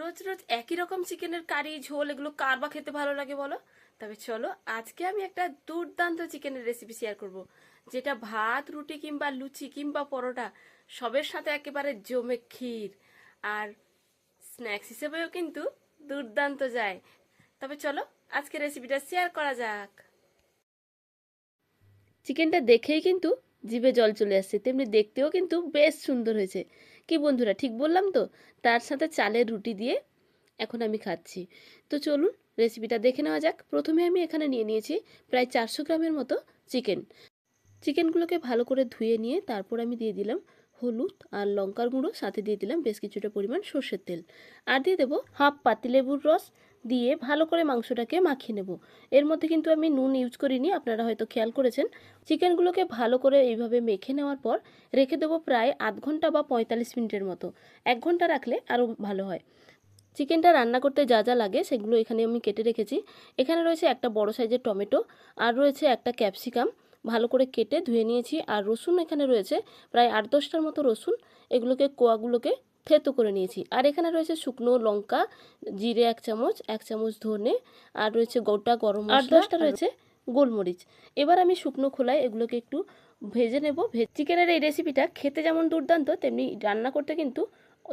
রোজ রোজ একই রকম চিকেনের কারি, ঝোল এগুলো কার বা খেতে ভালো লাগে বলো? তবে চলো, আজকে আমি একটা দুর্দান্ত চিকেনের রেসিপি শেয়ার করব, যেটা ভাত, রুটি কিংবা লুচি কিংবা পরোটা, সবের সাথে একেবারে জমে ক্ষীর। আর স্ন্যাক্স হিসেবেও কিন্তু দুর্দান্ত যায়। তবে চলো, আজকে রেসিপিটা শেয়ার করা যাক। চিকেনটা দেখেই কিন্তু জিভে জল চলে আসছে, তেমনি দেখতেও কিন্তু বেশ সুন্দর হয়েছে। কি বন্ধুরা, ঠিক বললাম তো? তার সাথে চালের রুটি দিয়ে এখন আমি খাচ্ছি। তো চলুন রেসিপিটা দেখে নেওয়া যাক। প্রথমে আমি এখানে নিয়ে নিয়েছি প্রায় চারশো গ্রামের মতো চিকেন চিকেনগুলোকে ভালো করে ধুয়ে নিয়ে তারপর আমি দিয়ে দিলাম হলুদ আর লঙ্কার গুঁড়ো। সাথে দিয়ে দিলাম বেশ কিছুটা পরিমাণ সর্ষের তেল। আর দিয়ে দেবো হাফ পাতিলেবুর রস দিয়ে ভালো করে মাংসটাকে মাখিয়ে নেব। এর মধ্যে কিন্তু আমি নুন ইউজ করিনি, আপনারা হয়তো খেয়াল করেছেন। চিকেনগুলোকে ভালো করে এইভাবে মেখে নেওয়ার পর রেখে দেবো প্রায় আধ ঘণ্টা বা পঁয়তাল্লিশ মিনিটের মতো। এক ঘণ্টা রাখলে আরও ভালো হয়। চিকেনটা রান্না করতে যা যা লাগে সেগুলো এখানে আমি কেটে রেখেছি। এখানে রয়েছে একটা বড় সাইজের টমেটো, আর রয়েছে একটা ক্যাপসিকাম। ভালো করে কেটে ধুয়ে নিয়েছি, আর রসুন এখানে রয়েছে প্রায় আট দশটার মতো রসুন। এগুলোকে, কোয়াগুলোকে থেতো করে নিয়েছি। আর এখানে রয়েছে শুকনো লঙ্কা জিরে এক চামচ এক চামচ ধনে আর রয়েছে গোটা গরম আট দশটা রয়েছে? গোলমরিচ। এবার আমি শুকনো খোলায় এগুলোকে একটু ভেজে নেব। চিকেনের এই রেসিপিটা খেতে যেমন দুর্দান্ত তেমনি রান্না করতে কিন্তু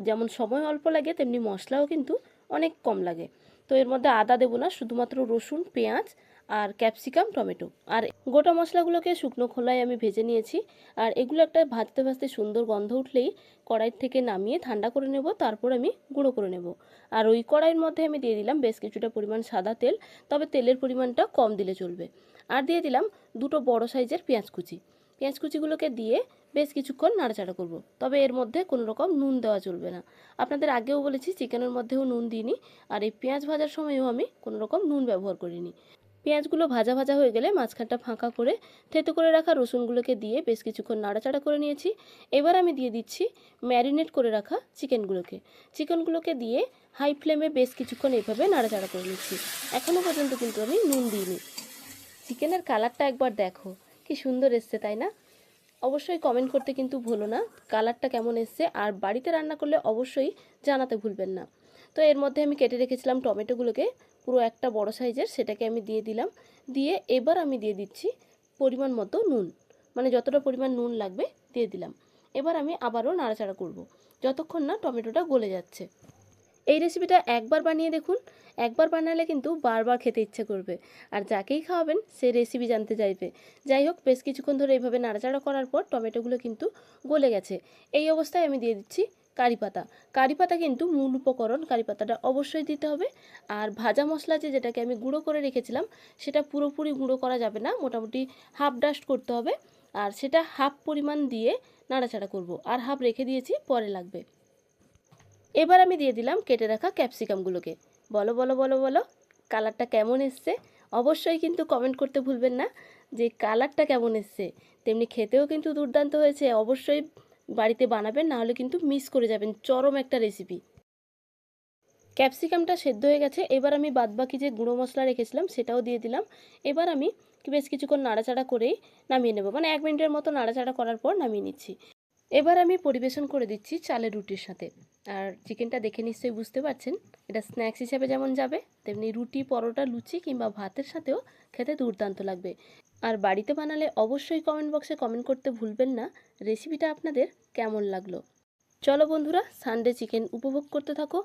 যেমন সময় অল্প লাগে তেমনি মশলাও কিন্তু অনেক কম লাগে। তো এর মধ্যে আদা দেবো না শুধুমাত্র রসুন পেঁয়াজ আর ক্যাপসিকাম, টমেটো। আর গোটা মশলাগুলোকে শুকনো খোলায় আমি ভেজে নিয়েছি। আর এগুলো একটা ভাজতে ভাজতে সুন্দর গন্ধ উঠলেই কড়াই থেকে নামিয়ে ঠান্ডা করে নেব, তারপর আমি গুঁড়ো করে নেব। আর ওই কড়াইয়ের মধ্যে আমি দিয়ে দিলাম বেশ কিছুটা পরিমাণ সাদা তেল, তবে তেলের পরিমাণটা কম দিলে চলবে। আর দিয়ে দিলাম দুটো বড় সাইজের পেঁয়াজ কুচি। পেঁয়াজ কুচিগুলোকে দিয়ে বেশ কিছুক্ষণ নাড়াচাড়া করব, তবে এর মধ্যে কোনো রকম নুন দেওয়া চলবে না। আপনাদের আগেও বলেছি, চিকেনের মধ্যেও নুন দিইনি, আর এই পেঁয়াজ ভাজার সময়ও আমি কোনো রকম নুন ব্যবহার করিনি। পেঁয়াজগুলো ভাজা ভাজা হয়ে গেলে মাঝখানটা ফাঁকা করে থেতো করে রাখা রসুনগুলোকে দিয়ে বেশ কিছুক্ষণ নাড়াচাড়া করে নিয়েছি। এবার আমি দিয়ে দিচ্ছি ম্যারিনেট করে রাখা চিকেনগুলোকে। চিকেনগুলোকে দিয়ে হাই ফ্লেমে বেশ কিছুক্ষণ এইভাবে নাড়াচাড়া করে নিচ্ছি। এখনও পর্যন্ত কিন্তু আমি নুন দিইনি। চিকেনের কালারটা একবার দেখো, কি সুন্দর এসছে, তাই না? অবশ্যই কমেন্ট করতে কিন্তু ভুলো না, কালারটা কেমন এসছে আর বাড়িতে রান্না করলে অবশ্যই জানাতে ভুলবেন না। তো এর মধ্যে আমি কেটে রেখেছিলাম টমেটোগুলোকে পুরো একটা বড় সাইজের সেটাকে আমি দিয়ে দিলাম। দিয়ে এবার আমি দিয়ে দিচ্ছি পরিমাণ মতো নুন। মানে যতটা পরিমাণ নুন লাগবে দিয়ে দিলাম। এবার আমি আবারও নাড়াচাড়া করব। যতক্ষণ না টমেটোটা গলে যাচ্ছে। এই রেসিপিটা একবার বানিয়ে দেখুন। একবার বানালে কিন্তু বারবার খেতে ইচ্ছে করবে। আর যাকেই খাওয়াবেন, সে রেসিপি জানতে চাইবে। যাই হোক, বেশ কিছুক্ষণ ধরে এইভাবে নাড়াচাড়া করার পর টমেটোগুলো কিন্তু গলে গেছে। এই অবস্থায় আমি দিয়ে দিচ্ছি কারি পাতা কারি পাতা কিন্তু মূল উপকরণ কারি পাতাটা অবশ্যই দিতে হবে। আর ভাজা মশলা যে যেটাকে আমি গুঁড়ো করে রেখেছিলাম, সেটা পুরোপুরি গুঁড়ো করা যাবে না, মোটামুটি হাফ ডাস্ট করতে হবে। আর সেটা হাফ পরিমাণ দিয়ে নাড়াচাড়া করব। আর হাফ রেখে দিয়েছি, পরে লাগবে। এবার আমি দিয়ে দিলাম কেটে রাখা ক্যাপসিকামগুলোকে বলো বলো বলো বলো কালারটা কেমন এসছে? অবশ্যই কিন্তু কমেন্ট করতে ভুলবেন না যে কালারটা কেমন এসছে। তেমনি খেতেও কিন্তু দুর্দান্ত হয়েছে। অবশ্যই বাড়িতে বানাবেন, নাহলে কিন্তু মিস করে যাবেন। চরম একটা রেসিপি ক্যাপসিকামটা সেদ্ধ হয়ে গেছে। এবার আমি বাদবাকি যে গুঁড়ো মশলা রেখেছিলাম, সেটাও দিয়ে দিলাম। এবার আমি বেশ কিছুক্ষণ নাড়াচাড়া করেই নামিয়ে নেব। মানে এক মিনিটের মতো নাড়াচাড়া করার পর নামিয়ে নিচ্ছি। এবার আমি পরিবেশন করে দিচ্ছি চালের রুটির সাথে। আর চিকেনটা দেখে নিশ্চয়ই বুঝতে পারছেন, এটা স্ন্যাক্স হিসেবে যেমন যাবে, তেমনি রুটি, পরোটা, লুচি কিংবা ভাতের সাথেও খেতে দুর্দান্ত লাগবে। আর বাড়িতে বানালে অবশ্যই কমেন্ট বক্সে কমেন্ট করতে ভুলবেন না। রেসিপিটা আপনাদের কেমন লাগল? চলো বন্ধুরা সানডে চিকেন উপভোগ করতে থাকো।